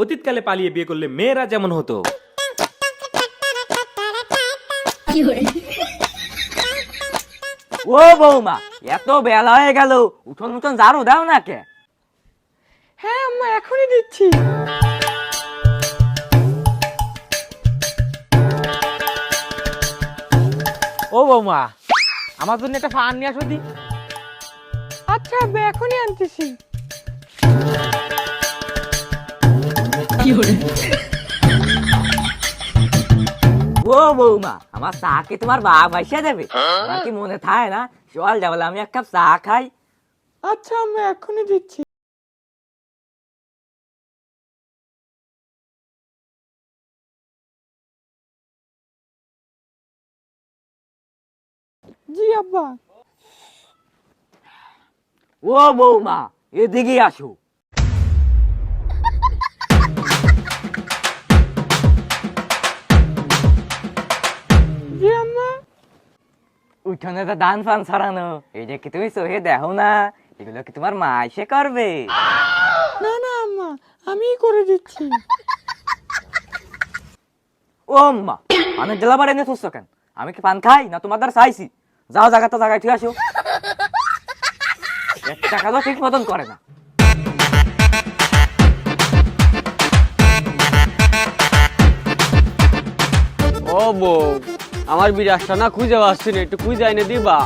অতীতকালে পালিয়ে বিয়ে করলে মেয়েরা যেমন হতো। ও বৌমা এত বেলা হয়ে গেল উঠোন উঠোন ঝাড়ু দাও না কে? হ্যাঁ আম্মা এখনই দিচ্ছি। ও বৌমা আমার জন্য একটা ফান নিয়ে আসো দি। আচ্ছা আব্বা এখনই আনতেছি। ও বৌমা আমার চা কি তোমার বাপ ভাইসা দেবে? আমার কি মনে থাকে না? চল যাবলে আমি এক কাপ চা খাই। আচ্ছা আম্মা এখনই দিচ্ছি। জি আব্বা। ও বৌমা এদিকে আসো। উঠোনে তো দান ফান ছড়ানো। এই যে কি তুমি চোখে দেখো না এগুলো কি তোমার মা এসে করবে? না না আম্মা আমিই করে দিচ্ছি। ও মা অনেক জেলাবার এনে সুস্থ কেন? আমি কি পান খাই না তোমাদের চাইছি? যাও জায়গা তো জায়গায় ঠিক আসো। এক টাকা তো ঠিক মতন করে না। ও বউ আমার বিরাটটা না খুঁজে পাচ্ছি না একটু খুঁজে এনে দিবা।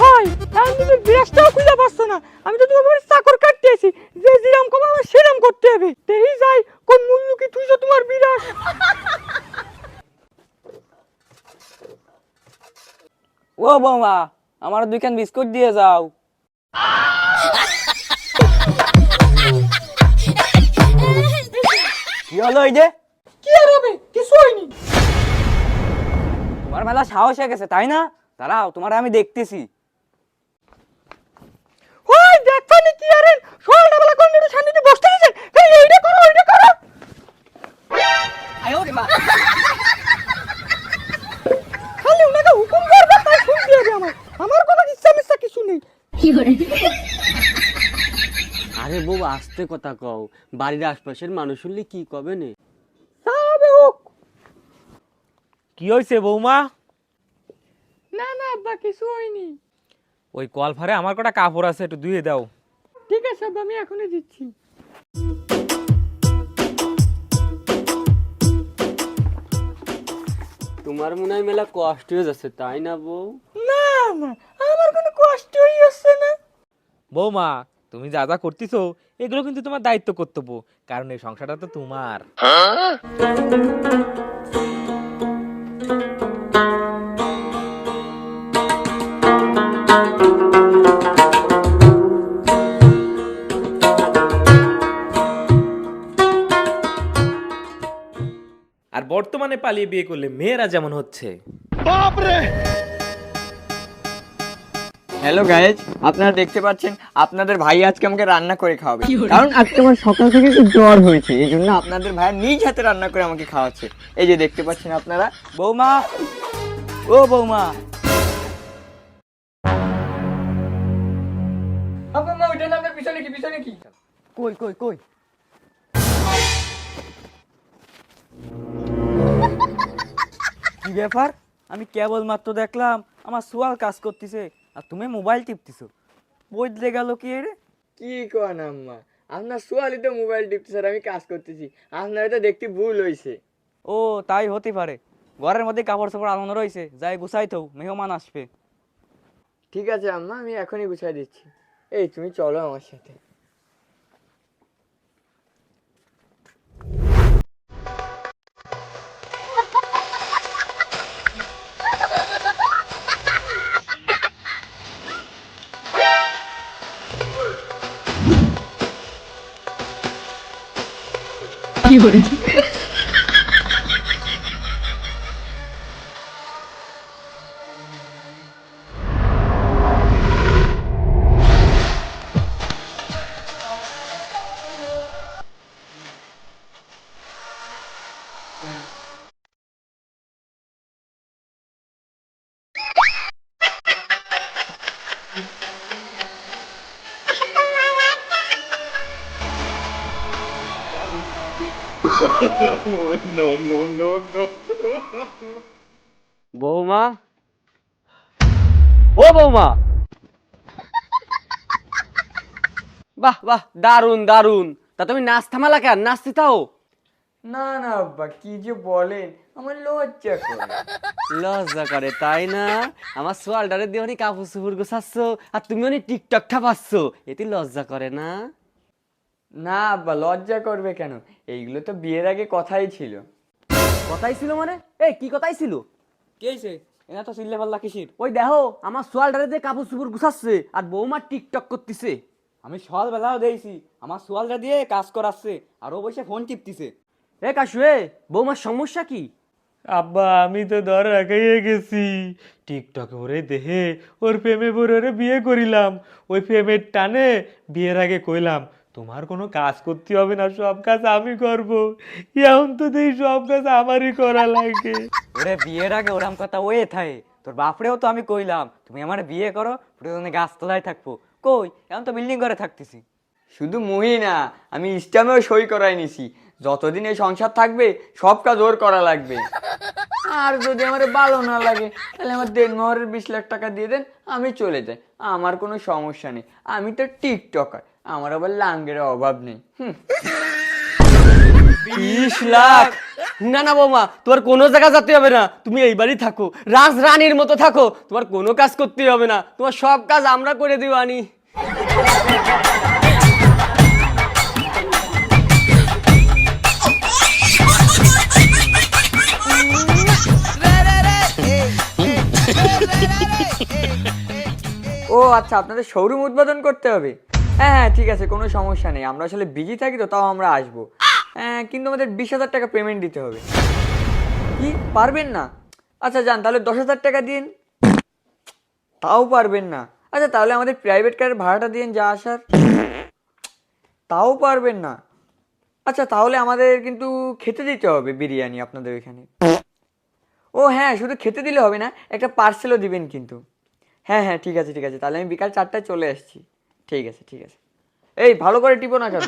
ভাই আমি তো বিরাসটাও খুঁজে পাচ্ছ না। আমি তো তোমার চাকর কাটতে আছি যে জিরাম আমার সেরাম করতে হবে। তেই যাই কোন মূল্য কি তুই তোমার বিরাস ও বৌমা আমার দুইখান বিস্কুট দিয়ে যাও। কি হলো এই যে? কি আর হবে? কিছু হয়নি তোমার মেলা সাহস হয়ে গেছে তাই না? দাঁড়াও তোমার আমি দেখতেছি। ওই দেখছানি কি আরে? সকালটা বেলা কোন বসতে এইটা করো ওইটা করো। খালি ওনাকে হুকুম করবে তাই শুনতে হবে আমার আমার কোনো ইচ্ছা মিচ্ছা কিছু নেই। আরে বউ আস্তে কথা কও। বাড়ির আশপাশের মানুষ শুনলে কি কবে নে তা হবে হোক কি হয়েছে বৌমা? না না আব্বা কিছু হয়নি। ওই কলফারে আমার কটা কাপড় আছে একটু ধুয়ে দাও। ঠিক আছে আব্বা আমি এখনই দিচ্ছি। তোমার মনে হয় মেলা কষ্ট হয়ে যাচ্ছে তাই না বউ? না না আমার কোনো কষ্টই হচ্ছে না। বৌমা তুমি যা যা করতেছো এগুলো কিন্তু তোমার দায়িত্ব কর্তব্য কারণ এই সংসারটা তো তোমার। বর্তমানে পালিয়ে বিয়ে করলে মেয়েরা যেমন হচ্ছে। হ্যালো গাইজ আপনারা দেখতে পাচ্ছেন আপনাদের ভাই আজকে আমাকে রান্না করে খাওয়াবে। কারণ আজকে আমার সকাল থেকে খুব জ্বর হয়েছে এই জন্য আপনাদের ভাই নিজ হাতে রান্না করে আমাকে খাওয়াচ্ছে। এই যে দেখতে পাচ্ছেন আপনারা বৌমা! ও বৌমা! আপনার মা ওইটা আপনার পিছনে কি পিছনে কি? কই কই কই? কি ব্যাপার? আমি কেবল মাত্র দেখলাম আমার সোয়াল কাজ করতেছে আর তুমি মোবাইল টিপতেছো। বদলে গেল কি রে কি কোন আম্মা? আপনার সোয়ালি তো মোবাইল টিপতে স্যার আমি কাজ করতেছি। আপনার তো দেখতে ভুল হয়েছে ও তাই হতে পারে। ঘরের মধ্যে কাপড় চাপড় আলানো রয়েছে যাই গুছাই তো মেহমান আসবে। ঠিক আছে আম্মা আমি এখনই গুছাই দিচ্ছি। এই তুমি চলো আমার সাথে। কি করেছি Yeah. বৌমা? ও বৌমা! বাহ বাহ দারুণ দারুণ তা তুমি নাচ থামালা কেন? নাচতে তাও না না আব্বা কি যে বলেন? আমার লজ্জা করে। লজ্জা করে তাই না? আমার সোয়ালটারে দিয়ে অনেক কাপড় চুপুর গোছাচ্ছ আর তুমি অনেক টিকটক ঠাপাচ্ছ। এতে লজ্জা করে না? না আব্বা লজ্জা করবে কেন? এইগুলো তো বিয়ের আগে কথাই ছিল। কথাই ছিল মানে? এ কি কথাই ছিল? কে হইছে? এনা তো চিল্লে পাল্লা কিসির? ওই দেখো আমার সোয়ালটারে দিয়ে কাপড় চুপুর গুছাচ্ছে আর বৌমা টিকটক করতেছে। আমি সকাল বেলাও দিয়েছি আমার সোয়ালটা দিয়ে কাজ করাচ্ছে আর ও বসে ফোন টিপতিছে। এ কাশু এ বৌমার সমস্যা কি? আব্বা আমি তো ধর রাখাইয়ে গেছি। টিকটকে ওরে দেহে ওর প্রেমে পড়ে ওরে বিয়ে করিলাম। ওই প্রেমের টানে বিয়ের আগে কইলাম তোমার কোনো কাজ করতে হবে না, সব কাজ আমি করব। এখন তো দেই সব কাজ আমারই করা লাগে। ওরে বিয়ের আগে ওরাম কথা ওয়ে থাকে তোর বাপরেও তো আমি কইলাম, তুমি আমার বিয়ে করো প্রয়োজনে গাছতলায় থাকব। কই, এখন তো বিল্ডিং ঘরে থাকতেছি। শুধু মুহি না, আমি ইস্টামেও সই করাই নিছি। যতদিন এই সংসার থাকবে, সব কাজ ওর করা লাগবে। আর যদি আমার ভালো না লাগে, তাহলে আমার দেনমোহরের বিশ লাখ টাকা দিয়ে দেন, আমি চলে যাই। আমার কোনো সমস্যা নেই। আমি তো টিকটকার। আমার আবার লাঙ্গের অভাব নেই। বিশ লাখ। না না বৌমা তোমার কোনো জায়গা যেতে হবে না। তুমি এই বাড়ি থাকো। রাজ রানীর মতো থাকো। তোমার কোনো কাজ করতে হবে না। তোমার সব কাজ আমরা করে দিব আনি। ও আচ্ছা আপনাদের শোরুম উদ্বোধন করতে হবে। হ্যাঁ হ্যাঁ ঠিক আছে, কোনো সমস্যা নেই। আমরা আসলে বিজি থাকি তো, তাও আমরা আসব। হ্যাঁ কিন্তু আমাদের বিশ হাজার টাকা পেমেন্ট দিতে হবে। কি? পারবেন না? আচ্ছা যান, তাহলে দশ হাজার টাকা দিন। তাও পারবেন না। আচ্ছা তাহলে আমাদের প্রাইভেট কারের ভাড়াটা দিন যা আসার। তাও পারবেন না। আচ্ছা তাহলে আমাদের কিন্তু খেতে দিতে হবে বিরিয়ানি আপনাদের ওইখানে। ও হ্যাঁ শুধু খেতে দিলে হবে না, একটা পার্সেলও দিবেন কিন্তু। হ্যাঁ হ্যাঁ ঠিক আছে ঠিক আছে। তাহলে আমি বিকাল চারটায় চলে আসছি। ঠিক আছে ঠিক আছে। এই ভালো করে টিপো না কেন?